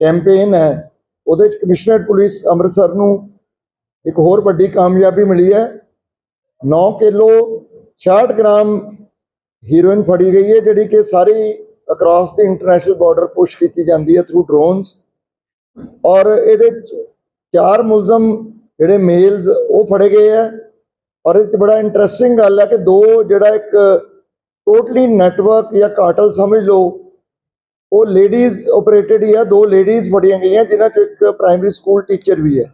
Campaign ਹੈ। ਉਹਦੇ ਚ ਕਮਿਸ਼ਨਰੇਟ ਪੁਲਿਸ ਅੰਮ੍ਰਿਤਸਰ ਨੂੰ ਇੱਕ ਹੋਰ ਵੱਡੀ ਕਾਮਯਾਬੀ ਮਿਲੀ ਹੈ। 9 ਕਿਲੋ 66 ਗ੍ਰਾਮ ਹੀਰੋਇਨ ਫੜੀ ਗਈ ਹੈ, ਜਿਹੜੀ ਕਿ ਸਾਰੀ ਅਕ੍ਰੋਸ ਦੀ ਇੰਟਰਨੈਸ਼ਨਲ ਬਾਰਡਰ ਪੁਸ਼ ਕੀਤੀ ਜਾਂਦੀ ਹੈ ਥਰੂ ਡਰੋਨਸ ਔਰ ਇਹਦੇ ਚ ਚਾਰ ਮੁਲਜ਼ਮ ਜਿਹੜੇ ਮੇਲਸ ਉਹ ਫੜੇ ਗਏ ਹੈ। ਔਰ ਇਹ ਚ ਬੜਾ ਇੰਟਰਸਟਿੰਗ ਗੱਲ ਹੈ ਕਿ ਦੋ ਜਿਹੜਾ ਇੱਕ ਟੋਟਲੀ ਨੈਟਵਰਕ ਜਾਂ ਕਾਟਲ ਸਮਝ ਲਓ, ਉਹ ਲੇਡੀਜ਼ ਆਪਰੇਟਡ ਹੀ ਹੈ। ਦੋ ਲੇਡੀਜ਼ ਫੜੀਆਂ ਗਈਆਂ, ਜਿਨ੍ਹਾਂ ਚੋਂ ਇੱਕ ਪ੍ਰਾਇਮਰੀ ਸਕੂਲ ਟੀਚਰ ਵੀ ਹੈ।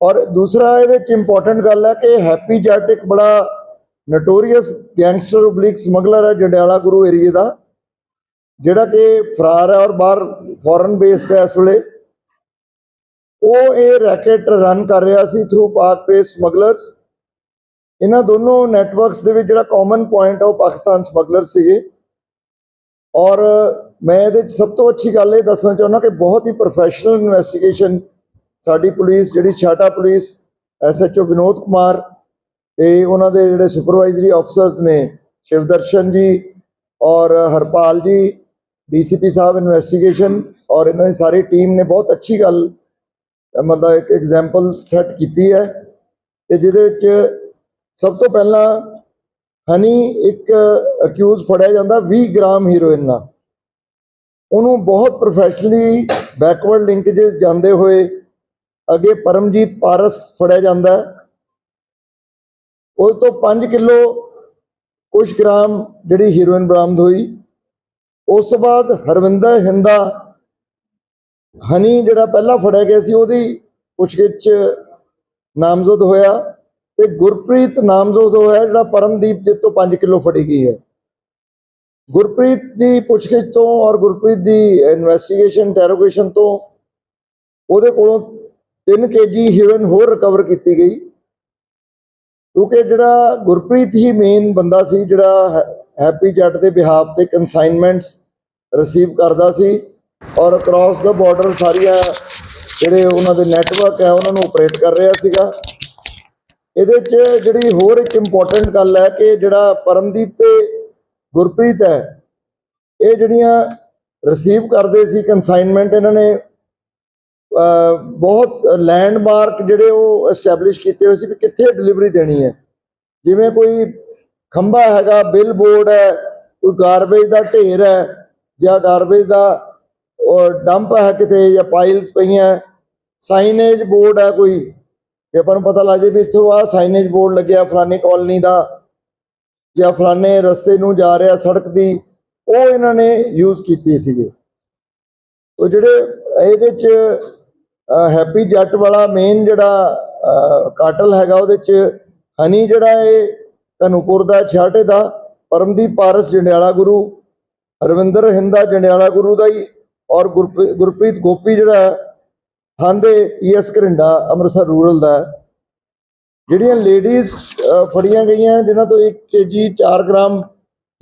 ਔਰ ਦੂਸਰਾ ਇਹਦੇ ਚ ਇੰਪੋਰਟੈਂਟ ਗੱਲ ਹੈ ਕਿ ਹੈਪੀ ਜੱਟ ਇੱਕ ਬੜਾ ਨਟੋਰੀਅਸ ਗੈਂਗਸਟਰ ਓਬਲਿਕ ਸਮਗਲਰ ਹੈ ਜੰਡਿਆਲਾ ਗੁਰੂ ਏਰੀਏ ਦਾ, ਜਿਹੜਾ ਕਿ ਫਰਾਰ ਹੈ ਔਰ ਬਾਹਰ ਫੋਰਨ ਬੇਸਡ ਹੈ ਇਸ ਵੇਲੇ। ਉਹ ਇਹ ਰੈਕੇਟ ਰਨ ਕਰ ਰਿਹਾ ਸੀ ਥਰੂ ਪਾਕ ਪੇ ਸਮਗਲਰਸ ਇਹਨਾਂ ਦੋਨੋਂ ਨੈਟਵਰਕਸ ਦੇ ਵਿੱਚ ਜਿਹੜਾ ਕਾਮਨ ਪੁਆਇੰਟ ਆ ਉਹ ਪਾਕਿਸਤਾਨ ਸਮਗਲਰ ਸੀਗੇ। ਔਰ ਮੈਂ ਇਹਦੇ ਚ ਸਭ ਤੋਂ ਅੱਛੀ ਗੱਲ ਇਹ ਦੱਸਣਾ ਚਾਹੁੰਦਾ ਕਿ ਬਹੁਤ ਹੀ ਪ੍ਰੋਫੈਸ਼ਨਲ ਇਨਵੈਸਟੀਗੇਸ਼ਨ ਸਾਡੀ ਪੁਲਿਸ, ਜਿਹੜੀ ਛਾਟਾ ਪੁਲਿਸ ਐਸਐਚਓ ਵਿਨੋਦ ਕੁਮਾਰ ਤੇ ਉਹਨਾਂ ਦੇ ਜਿਹੜੇ ਸੁਪਰਵਾਈਜ਼ਰੀ ਅਫਸਰਸ ਨੇ, ਸ਼ਿਵਦਰਸ਼ਨ ਜੀ ਔਰ ਹਰਪਾਲ ਜੀ, ਡੀਸੀਪੀ ਸਾਹਿਬ ਇਨਵੈਸਟੀਗੇਸ਼ਨ ਔਰ ਇਹਨਾਂ ਦੀ ਸਾਰੀ ਟੀਮ ਨੇ ਬਹੁਤ ਅੱਛੀ ਗੱਲ, ਮਤਲਬ ਇੱਕ ਐਗਜ਼ਾਮਪਲ ਸੈੱਟ ਕੀਤੀ ਹੈ ਕਿ ਜਿਹਦੇ ਵਿੱਚ ਸਭ ਤੋਂ ਪਹਿਲਾਂ ਹਨੀ ਇੱਕ ਅਕਿਊਜ਼ ਫੜਿਆ ਜਾਂਦਾ 20 ਗ੍ਰਾਮ ਹੀਰੋਇਨ ਨਾਲ। ਉਹਨੂੰ ਬਹੁਤ ਪ੍ਰੋਫੈਸ਼ਨਲੀ ਬੈਕਵਰਡ ਲਿੰਕੇजेस ਜਾਂਦੇ ਹੋਏ ਅੱਗੇ ਪਰਮਜੀਤ ਪਾਰਸ ਫੜਿਆ ਜਾਂਦਾ ਹੈ। ਉਹ ਤੋਂ 5 ਕਿਲੋ ਕੁਝ ਗ੍ਰਾਮ ਜਿਹੜੀ ਹੀਰੋਇਨ ਬਰਾਮਦ ਹੋਈ। ਉਸ ਤੋਂ ਬਾਅਦ ਹਰਵਿੰਦਰ ਹਿੰਦਾ ਹਨੀ ਜਿਹੜਾ ਪਹਿਲਾਂ ਫੜਿਆ ਗਿਆ ਸੀ, ਉਹਦੀ ਪੁੱਛਗਿੱਛ ਨਾਮਜ਼ਦ ਹੋਇਆ ਤੇ ਗੁਰਪ੍ਰੀਤ ਨਾਮਜ਼ਦ ਹੋਇਆ ਜਿਹੜਾ ਪਰਮਦੀਪ ਜਿੱਤ ਤੋਂ 5 ਕਿਲੋ ਫੜੀ ਗਈ ਹੈ। ਗੁਰਪ੍ਰੀਤ ਦੀ ਪੁੱਛਗਿੱਛ ਤੋਂ ਔਰ ਗੁਰਪ੍ਰੀਤ ਦੀ ਇਨਵੈਸਟੀਗੇਸ਼ਨ ਟੈਰੋਗੇਸ਼ਨ ਤੋਂ ਉਹਦੇ ਕੋਲੋਂ 3 ਕੇਜੀ ਹੀਰੋਇਨ ਹੋਰ ਰਿਕਵਰ ਕੀਤੀ ਗਈ। ਕਿਉਂਕਿ ਜਿਹੜਾ ਗੁਰਪ੍ਰੀਤ ਹੀ ਮੇਨ ਬੰਦਾ ਸੀ, ਜਿਹੜਾ ਹੈ- ਹੈਪੀ ਜੱਟ ਦੇ ਬਿਹਾਫ ਤੇ ਕਨਸਾਈਨਮੈਂਟਸ ਰਿਸੀਵ ਕਰਦਾ ਸੀ ਔਰ ਅਕ੍ਰੋਸ ਦਾ ਬਾਰਡਰ ਸਾਰੀਆਂ ਜਿਹੜੇ ਉਹਨਾਂ ਦੇ ਨੈਟਵਰਕ ਹੈ, ਉਹਨਾਂ ਨੂੰ ਆਪਰੇਟ ਕਰ ਰਿਹਾ ਸੀਗਾ। ਇਹਦੇ 'ਚ ਜਿਹੜੀ ਹੋਰ ਇੱਕ ਇੰਪੋਰਟੈਂਟ ਗੱਲ ਹੈ ਕਿ ਜਿਹੜਾ ਪਰਮਦੀਪ ਤੇ ਗੁਰਪ੍ਰੀਤ ਹੈ, ਇਹ ਜਿਹੜੀਆਂ ਰਿਸੀਵ ਕਰਦੇ ਸੀ ਕਨਸਾਈਨਮੈਂਟ ਇਹਨਾਂ ਨੇ ਬਹੁਤ ਲੈਂਡਮਾਰਕ ਜਿਹੜੇ ਉਹ ਐਸਟੈਬਲਿਸ਼ ਕੀਤੇ ਹੋਏ ਸੀ ਕਿ ਕਿੱਥੇ ਡਿਲੀਵਰੀ ਦੇਣੀ ਹੈ। ਜਿਵੇਂ ਕੋਈ ਖੰਭਾ ਹੈਗਾ ਬਿਲ ਬੋਰਡ ਹੈ, ਕੋਈ ਗਾਰਬੇਜ ਦਾ ਢੇਰ ਹੈ, ਜਾਂ ਗਾਰਬੇਜ ਦਾ ਡੰਪ ਹੈ ਕਿਤੇ, ਜਾਂ ਪਾਈਲਸ ਪਈਆਂ ਸਾਈਨੇਜ ਬੋਰਡ ਹੈ ਕੋਈ। ਕਿ ਆਪਾਂ ਨੂੰ ਪਤਾ ਲੱਗ ਜੇ ਵੀ ਇੱਥੋਂ ਆ ਸਾਈਨੇਜ ਬੋਰਡ ਲੱਗਿਆ ਫਲਾਨੀ ਕਾਲਨੀ ਦਾ, ਜਾਂ ਫਲਾਨੇ ਰਸਤੇ ਨੂੰ ਜਾ ਰਿਹਾ ਸੜਕ ਦੀ, ਉਹ ਇਹਨਾਂ ਨੇ ਯੂਜ਼ ਕੀਤੀ ਸੀਗੇ। ਉਹ ਜਿਹੜੇ ਇਹਦੇ ਚ ਹੈਪੀ ਜੱਟ ਵਾਲਾ ਮੇਨ ਜਿਹੜਾ ਕਾਟਲ ਹੈਗਾ ਉਹਦੇ ਚ ਹਨੀ ਜਿਹੜਾ ਇਹ ਧਨੂਪੁਰ ਦਾ ਛਾਟੇ ਦਾ, ਪਰਮਦੀਪ ਪਾਰਸ ਜੰਡਿਆਲਾ ਗੁਰੂ, ਰਵਿੰਦਰ ਹਿੰਦਾ ਜੰਡਿਆਲਾ ਗੁਰੂ ਦਾ ਹੀ, ਔਰ ਗੁਰਪ੍ਰੀ- ਗੁਰਪ੍ਰੀਤ ਗੋਪੀ ਜਿਹੜਾ ਹਾਂਦੇ ਪੀਐਸ ਘਰਿੰਡਾ ਅੰਮ੍ਰਿਤਸਰ ਰੂਰਲ ਦਾ। ਜਿਹੜੀਆਂ ਲੇਡੀਜ਼ ਫੜੀਆਂ ਗਈਆਂ, ਜਿਨ੍ਹਾਂ ਤੋਂ 1 ਕੇਜੀ 4 ਗ੍ਰਾਮ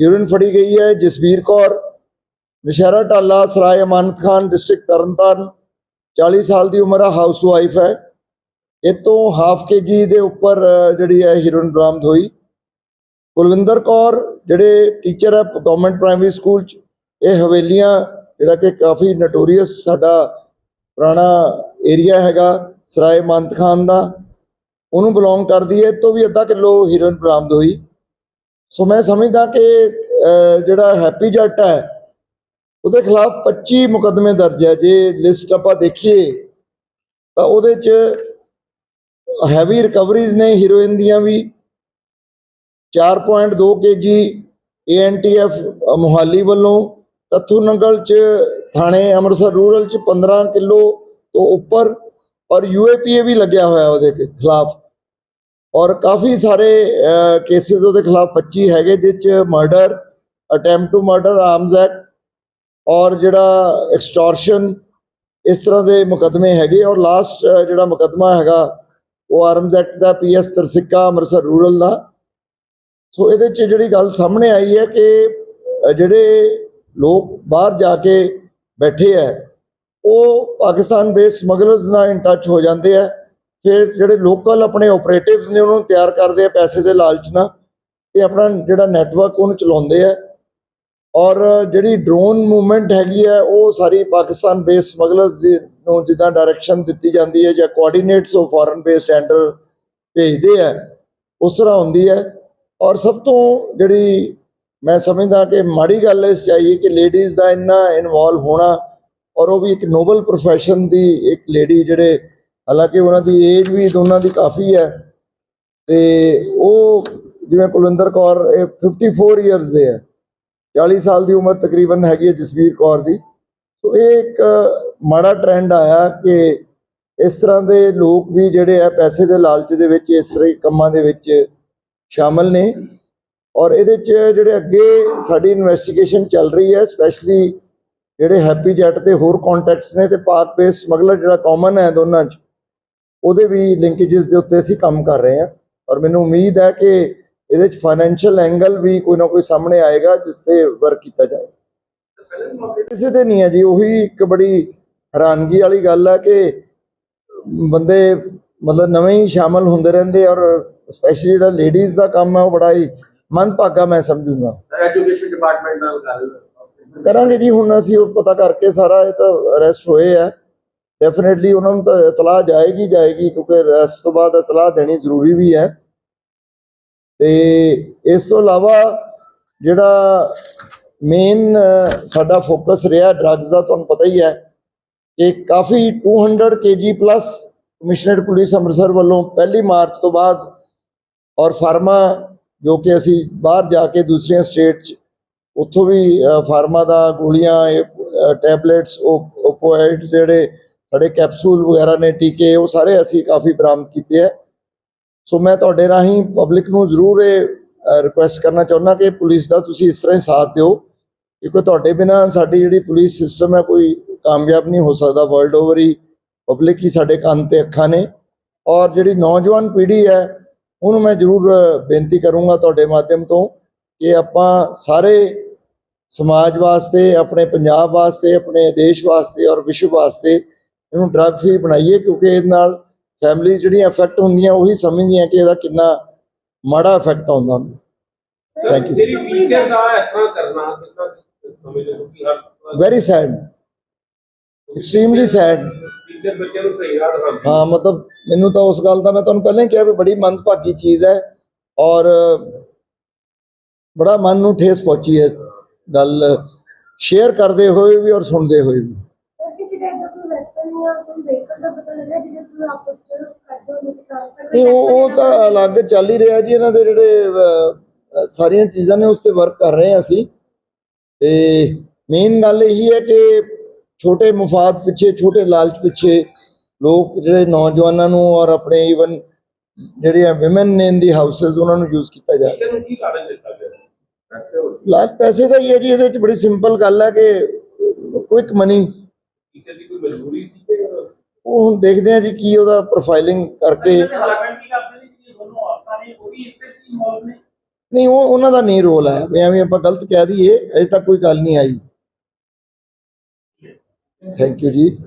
ਹੀਰੋਇਨ ਫੜੀ ਗਈ ਹੈ ਜਸਵੀਰ ਕੌਰ ਨਸ਼ਹਿਰਾ ਟਾਲਾ ਸਰਾਏ ਅਮਾਨਤ ਖਾਨ, ਡਿਸਟ੍ਰਿਕਟ ਤਰਨਤਾਰਨ। 40 ਸਾਲ ਦੀ ਉਮਰ ਆ ਹਾਊਸ ਵਾਈਫ ਹੈ। ਇਹ ਤੋਂ ਹਾਫ ਕੇਜੀ ਦੇ ਉੱਪਰ ਜਿਹੜੀ ਹੈ ਹੀਰੋਇਨ ਬਰਾਮਦ ਹੋਈ। ਕੁਲਵਿੰਦਰ ਕੌਰ, ਜਿਹੜੇ ਟੀਚਰ ਹੈ ਗਵਰਨਮੈਂਟ ਪ੍ਰਾਇਮਰੀ ਸਕੂਲ ਚ, ਇਹ ਹਵੇਲੀਆਂ, ਜਿਹੜਾ ਕਿ ਕਾਫੀ ਨਟੋਰੀਅਸ ਸਾਡਾ ਪੁਰਾਣਾ ਏਰੀਆ ਹੈਗਾ, ਸਰਾਏ ਮੰਤ ਖਾਨ ਦਾ। ਉਹਨੂੰ ਬਿਲੋਂਗ ਕਰਦੀ ਹੈ ਇਹ ਤੋਂ ਵੀ ਅੱਧਾ ਕਿਲੋ ਹੀਰੋਇਨ ਬਰਾਮਦ ਹੋਈ। ਸੋ ਮੈਂ ਸਮਝਦਾ ਕਿ ਜਿਹੜਾ ਹੈਪੀ ਜੱਟ ਹੈ ਉਹਦੇ ਖਿਲਾਫ 25 ਮੁਕੱਦਮੇ ਦਰਜ ਹੈ ਜੇ ਲਿਸਟ ਆਪਾਂ ਦੇਖੀਏ, ਤਾਂ ਉਹਦੇ ਚ ਹੈਵੀ ਰਿਕਵਰੀਜ਼ ਨੇ ਹੀਰੋਇਨ ਦੀਆਂ ਵੀ 4.2 ਕੇਜੀ ਏਐਨਟੀਐਫ ਮੁਹਾਲੀ ਵੱਲੋਂ, ਤੱਥੂ ਨੰਗਲ ਚ ਥਾਣੇ, ਅੰਮ੍ਰਿਤਸਰ ਰੂਰਲ ਚ 15 ਕਿਲੋ ਤੋਂ ਉੱਪਰ, ਔਰ ਯੂਏਪੀਏ ਵੀ ਲੱਗਿਆ ਹੋਇਆ ਉਹਦੇ ਖਿਲਾਫ। ਔਰ ਕਾਫੀ ਸਾਰੇ ਕੇਸਿਸ ਉਹਦੇ ਖਿਲਾਫ 25 ਹੈਗੇ ਜਿਸ ਚ murder attempt to murder arms act ਔਰ ਜਿਹੜਾ ਐਕਸਟੋਰਸ਼ਨ ਇਸ ਤਰ੍ਹਾਂ ਦੇ ਮੁਕੱਦਮੇ ਹੈਗੇ ਔਰ ਲਾਸਟ ਜਿਹੜਾ ਮੁਕੱਦਮਾ ਹੈਗਾ, ਉਹ ਆਰਮਜ਼ ਐਕਟ ਦਾ ਪੀਐਸ ਤਰਸਿੱਕਾ, ਅੰਮ੍ਰਿਤਸਰ ਰੂਰਲ ਦਾ। ਸੋ ਇਹਦੇ 'ਚ ਜਿਹੜੀ ਗੱਲ ਸਾਹਮਣੇ ਆਈ ਹੈ ਕਿ ਜਿਹੜੇ ਲੋਕ ਬਾਹਰ ਜਾ ਕੇ ਬੈਠੇ ਹੈ, ਉਹ ਪਾਕਿਸਤਾਨ ਬੇਸ ਸਮਗਲਰਸ ਨਾਲ ਇਨ ਟੱਚ ਹੋ ਜਾਂਦੇ ਆ ਫਿਰ ਜਿਹੜੇ ਲੋਕਲ ਆਪਣੇ ਆਪਰੇਟਿਵਸ ਨੇ, ਉਹਨਾਂ ਨੂੰ ਤਿਆਰ ਕਰਦੇ ਆ ਪੈਸੇ ਦੇ ਲਾਲਚ ਨਾਲ। ਤੇ ਆਪਣਾ ਜਿਹੜਾ ਨੈਟਵਰਕ ਉਹਨੂੰ ਚਲਾਉਂਦੇ ਆ ਔਰ ਜਿਹੜੀ ਡਰੋਨ ਮੂਵਮੈਂਟ ਹੈਗੀ ਹੈ, ਉਹ ਸਾਰੀ ਪਾਕਿਸਤਾਨ ਬੇਸ ਸਮਗਲਰਸ ਨੂੰ ਜਿੱਦਾਂ ਡਾਇਰੈਕਸ਼ਨ ਦਿੱਤੀ ਜਾਂਦੀ ਹੈ ਜਾਂ ਕੋਆਰਡੀਨੇਟਸ ਉਹ ਫੋਰਨ ਬੇਸਡ ਹੈਂਡਲ ਭੇਜਦੇ ਆ ਉਸ ਤਰ੍ਹਾਂ ਹੁੰਦੀ ਹੈ। ਔਰ ਸਭ ਤੋਂ ਜਿਹੜੀ ਮੈਂ ਸਮਝਦਾ ਕਿ ਮਾੜੀ ਗੱਲ ਇਸ ਚਾਹੀਏ ਕਿ ਲੇਡੀਜ਼ ਦਾ ਇੰਨਾ ਇਨਵੋਲਵ ਹੋਣਾ ਔਰ ਉਹ ਵੀ ਇੱਕ ਨੋਬਲ profession ਦੀ ਇੱਕ ਲੇਡੀ ਜਿਹੜੇ, ਹਾਲਾਂਕਿ ਉਹਨਾਂ ਦੀ ਏਜ ਵੀ ਦੋਨਾਂ ਦੀ ਕਾਫੀ ਹੈ, ਤੇ ਉਹ ਜਿਵੇਂ ਕੁਲਵਿੰਦਰ ਕੌਰ ਇਹ 54 ਇਅਰਸ ਦੇ ਹੈ। 40 ਸਾਲ ਦੀ ਉਮਰ ਤਕਰੀਬਨ ਹੈਗੀ ਹੈ ਜਸਵੀਰ ਕੌਰ ਦੀ। ਸੋ ਇਹ ਇੱਕ ਮਾੜਾ ਟ੍ਰੈਂਡ ਆਇਆ ਕਿ ਇਸ ਤਰ੍ਹਾਂ ਦੇ ਲੋਕ ਵੀ ਜਿਹੜੇ ਆ ਪੈਸੇ ਦੇ ਲਾਲਚ ਦੇ ਵਿੱਚ, ਇਸ ਤਰ੍ਹਾਂ ਕੰਮਾਂ ਦੇ ਵਿੱਚ ਸ਼ਾਮਲ ਨੇ। ਔਰ ਇਹਦੇ 'ਚ ਜਿਹੜੇ ਅੱਗੇ ਸਾਡੀ ਇਨਵੈਸਟੀਗੇਸ਼ਨ ਚੱਲ ਰਹੀ ਹੈ ਸਪੈਸ਼ਲੀ ਜਿਹੜੇ ਹੈਪੀ ਜੈਟ ਤੇ ਹੋਰ ਕੰਟੈਕਟਸ ਨੇ ਤੇ ਪਾਕ ਬੇਸ ਸਮਗਲਰ ਜਿਹੜਾ ਕਾਮਨ ਹੈ ਦੋਨਾਂ 'ਚ, ਉਹਦੇ ਵੀ ਲਿੰਕੇजेस ਦੇ ਉੱਤੇ ਅਸੀਂ ਕੰਮ ਕਰ ਰਹੇ ਹਾਂ। ਔਰ ਮੈਨੂੰ ਉਮੀਦ ਹੈ ਕਿ ਇਹਦੇ 'ਚ ਫਾਈਨੈਂਸ਼ੀਅਲ ਐਂਗਲ ਵੀ ਕੋਈ ਨਾ ਕੋਈ ਸਾਹਮਣੇ ਆਏਗਾ ਜਿਸ ਤੇ ਵਰਕ ਕੀਤਾ ਜਾਏ। ਕਿਸੇ ਤੇ ਨਹੀਂ ਹੈ ਜੀ ਉਹੀ ਇੱਕ ਬੜੀ ਹੈਰਾਨਗੀ ਵਾਲੀ ਗੱਲ ਹੈ ਕਿ ਬੰਦੇ ਮਤਲਬ ਨਵੇਂ ਹੀ ਸ਼ਾਮਲ ਹੁੰਦੇ ਰਹਿੰਦੇ ਔਰ ਸਪੈਸ਼ਲੀ ਜਿਹੜਾ ਲੇਡੀਜ਼ ਦਾ ਕੰਮ ਹੈ ਉਹ ਬੜਾ ਹੀ ਮੰਦਭਾਗਾ ਮੈਂ ਸਮਝੂੰਗਾ। ਐਜੂਕੇਸ਼ਨ ਡਿਪਾਰਟਮੈਂਟ ਨਾਲ ਗੱਲ ਕਰਾਂਗੇ ਜੀ ਹੁਣ ਅਸੀਂ ਉਹ ਪਤਾ ਕਰਕੇ ਸਾਰਾ ਇਹ ਤਾਂ ਅਰੈਸਟ ਹੋਏ ਆ ਡੈਫੀਨਿਟਲੀ ਉਹਨਾਂ ਨੂੰ ਤਾਂ ਇਤਲਾਹ ਜਾਏਗੀ ਜਾਏਗੀ ਕਿਉਂਕਿ ਅਰੈਸਟ ਤੋਂ ਬਾਅਦ ਇਤਲਾਹ ਦੇਣੀ ਜ਼ਰੂਰੀ ਵੀ ਹੈ। ਤੇ ਇਸ ਤੋਂ ਇਲਾਵਾ ਜਿਹੜਾ ਮੇਨ ਸਾਡਾ ਫੋਕਸ ਰਿਹਾ ਡਰੱਗਸ ਦਾ ਤੁਹਾਨੂੰ ਪਤਾ ਹੀ ਹੈ ਕਿ ਕਾਫੀ 200 KG plus commissionerate police Amritsar ਵੱਲੋਂ ਪਹਿਲੀ ਮਾਰਚ ਤੋਂ ਬਾਅਦ ਔਰ ਫਾਰਮਾ ਜੋ ਕਿ ਅਸੀਂ ਬਾਹਰ ਜਾ ਕੇ ਦੂਸਰੀਆਂ ਸਟੇਟ 'ਚ ਉੱਥੋਂ ਵੀ ਅ, ਫਾਰਮਾ ਦਾ ਗੋਲੀਆਂ ਇਹ ਟੈਬਲੇਟਸ ਓਪੋਇਡਸ ਜਿਹੜੇ ਸਾਡੇ ਕੈਪਸੂਲ ਵਗੈਰਾ ਨੇ ਟੀਕੇ ਉਹ ਸਾਰੇ ਅਸੀਂ ਕਾਫੀ ਬਰਾਮਦ ਕੀਤੇ ਹੈ। ਸੋ ਮੈਂ ਤੁਹਾਡੇ ਰਾਹੀਂ ਪਬਲਿਕ ਨੂੰ ਜ਼ਰੂਰ ਇਹ ਰਿਕੁਐਸਟ ਕਰਨਾ ਚਾਹੁੰਦਾ ਕਿ ਪੁਲਿਸ ਦਾ ਤੁਸੀਂ ਇਸ ਤਰ੍ਹਾਂ ਹੀ ਸਾਥ ਦਿਓ, ਕਿਉਂਕਿ ਤੁਹਾਡੇ ਬਿਨਾ ਸਾਡੀ ਜਿਹੜੀ ਪੁਲਿਸ ਸਿਸਟਮ ਹੈ, ਕੋਈ ਕਾਮਯਾਬ ਨਹੀਂ ਹੋ ਸਕਦਾ। ਵਰਲਡ ਓਵਰ ਹੀ ਪਬਲਿਕ ਹੀ ਸਾਡੇ ਕੰਨ ਤੇ ਅੱਖਾਂ ਨੇ। ਔਰ ਜਿਹੜੀ ਨੌਜਵਾਨ ਪੀੜ੍ਹੀ ਹੈ, ਉਹਨੂੰ ਮੈਂ ਜ਼ਰੂਰ ਬੇਨਤੀ ਕਰੂੰਗਾ ਤੁਹਾਡੇ ਮਾਧਿਅਮ ਤੋਂ ਕਿ ਆਪਾਂ ਸਾਰੇ ਸਮਾਜ ਵਾਸਤੇ, ਆਪਣੇ ਪੰਜਾਬ ਵਾਸਤੇ, ਆਪਣੇ ਦੇਸ਼ ਵਾਸਤੇ ਔਰ ਵਿਸ਼ਵ ਵਾਸਤੇ ਇਹਨੂੰ ਡਰੱਗ ਫ੍ਰੀ ਬਣਾਈਏ, ਕਿਉਂਕਿ ਇਹਦੇ ਨਾਲ ਫੈਮਿਲੀ ਜਿਹੜੀਆਂ ਅਫੈਕਟ ਹੁੰਦੀਆਂ ਉਹੀ ਸਮਝਦੀਆਂ ਕਿ ਇਹਦਾ ਕਿੰਨਾ ਮਾੜਾ ਇਫੈਕਟ ਆਉਂਦਾ Thank you. ਜਿਹੜੀ ਟੀਚਰ ਦਾ ਇਸ ਤਰ੍ਹਾਂ ਕਰਨਾ ਕਿੰਨਾ ਕਿ ਹਰ very sad extremely sad teacher ਬੱਚੇ ਨੂੰ ਸਹੀ ਰਾਹ ਦਿਖਾਉਂਦੀ ਹਾਂ ਮਤਲਬ ਮੈਨੂੰ ਤਾਂ ਉਸ ਗੱਲ ਦਾ ਮੈਂ ਤੁਹਾਨੂੰ ਪਹਿਲਾਂ ਹੀ ਕਿਹਾ ਵੀ ਬੜੀ ਮੰਦਭਾਗੀ ਚੀਜ਼ ਹੈ ਔਰ ਬੜਾ ਮਨ ਨੂੰ ਠੇਸ ਪਹੁੰਚੀ ਹੈ ਗੱਲ ਸ਼ੇਅਰ ਕਰਦੇ ਹੋਏ ਵੀ ਔਰ ਸੁਣਦੇ ਹੋਏ ਵੀ। ਕਿਸੇ ਟਾਈਪ ਦਾ ਕੋਈ ਵੈਪਨ ਜਾਂ ਕੋਈ ਵਹੀਕਲ ਦਾ ਪਤਾ ਲੱਗਾ ਜਿਹਦੇ ਥਰੂ ਆਪਸ ਚ ਕਰਦੇ ਹੋ ਤੁਸੀਂ ਟ੍ਰਾਂਸਫਰ ਨਹੀਂ ਉਹ ਉਹ ਤਾਂ ਅਲੱਗ ਚੱਲ ਹੀ ਰਿਹਾ ਜੀ ਇਹਨਾਂ ਦੇ ਜਿਹੜੇ ਅਹ, ਸਾਰੀਆਂ ਚੀਜ਼ਾਂ ਨੇ ਉਸ ਤੇ ਵਰਕ ਕਰ ਰਹੇ ਹਾਂ ਅਸੀਂ। ਤੇ ਮੇਨ ਗੱਲ ਇਹੀ ਹੈ ਕਿ ਛੋਟੇ ਮਫਾਦ ਪਿੱਛੇ ਛੋਟੇ ਲਾਲਚ ਪਿੱਛੇ ਲੋਕ ਜਿਹੜੇ ਨੌਜਵਾਨਾਂ ਨੂੰ ਔਰ ਆਪਣੇ ਈਵਨ ਜਿਹੜੀਆਂ ਔਮਨ ਨੇ ਇਨ ਦੀ ਹਾਊਸਸ ਉਹਨਾਂ ਨੂੰ ਯੂਜ਼ ਕੀਤਾ ਜਾ ਰਿਹਾ। ਟੀਚਰ ਨੂੰ ਕੀ ਕਾਰਨ ਦਿੱਤਾ ਗਿਆ? ਐਸੇ ਹੋ ਲਾਲਚ ਪੈਸੇ ਦਾ ਹੀ ਹੈ ਜੀ ਇਹਦੇ ਵਿੱਚ ਬੜੀ ਸਿੰਪਲ ਗੱਲ ਹੈ ਕਿ ਕੁਇਕ ਮਨੀ ਟੀਚਰ ਦੀ ਕੋਈ ਮਜਬੂਰੀ ਸੀ ਕਿ ਉਹ ਹੁਣ ਦੇਖਦੇ ਆ ਜੀ ਕੀ ਉਹਦਾ ਪ੍ਰੋਫਾਈਲਿੰਗ ਕਰਕੇ। ਦੋਨੋਂ ਨੇ? ਉਹ ਵੀ ਇਸੇ ਨੇ? ਨਹੀਂ ਉਹ ਉਹਨਾਂ ਦਾ ਨਹੀਂ ਰੋਲ ਹੈ। ਵੀ ਐਵੇਂ ਆਪਾਂ ਗਲਤ ਕਹਿ ਦਈਏ ਅਜੇ ਤੱਕ ਕੋਈ ਗੱਲ ਨਹੀਂ ਆਈ। ਥੈਂਕ ਯੂ ਜੀ।